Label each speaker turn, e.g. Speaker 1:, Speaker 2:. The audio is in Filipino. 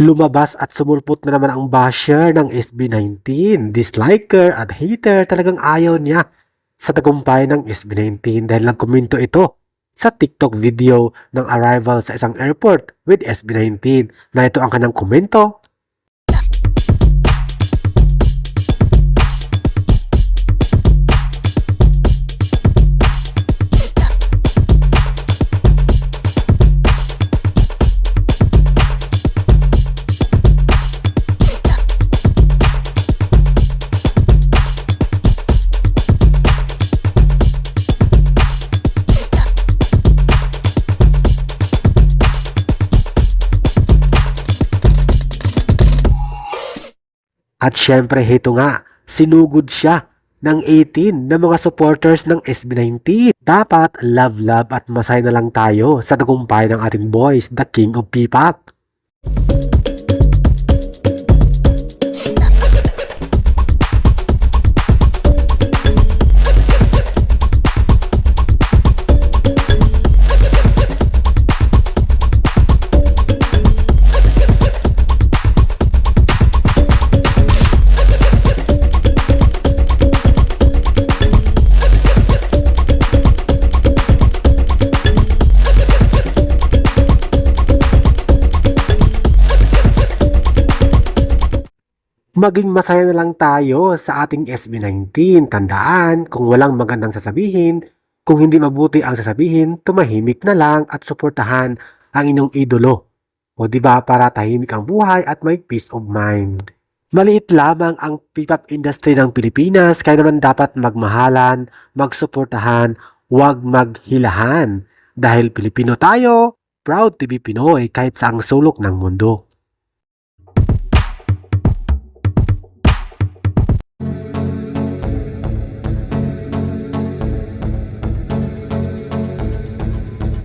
Speaker 1: Lumabas at sumulpot na naman ang basher ng SB19. Disliker at hater talagang ayaw niya sa tagumpay ng SB19 dahil nagkomento ito sa TikTok video ng arrival sa isang airport with SB19 na ito ang kanang komento. At syempre heto nga, sinugod siya ng 18 na mga supporters ng SB19. Dapat love love at masaya na lang tayo sa tagumpay ng ating boys, the king of P-pop. Maging masaya na lang tayo sa ating SB19. Tandaan, kung walang magandang sasabihin, kung hindi mabuti ang sasabihin, tumahimik na lang at suportahan ang inyong idolo. O di ba para tahimik ang buhay at may peace of mind. Maliit lamang ang P-pop industry ng Pilipinas kaya naman dapat magmahalan, magsuportahan, huwag maghilahan. Dahil Pilipino tayo, proud to be Pinoy kahit sa ang sulok ng mundo.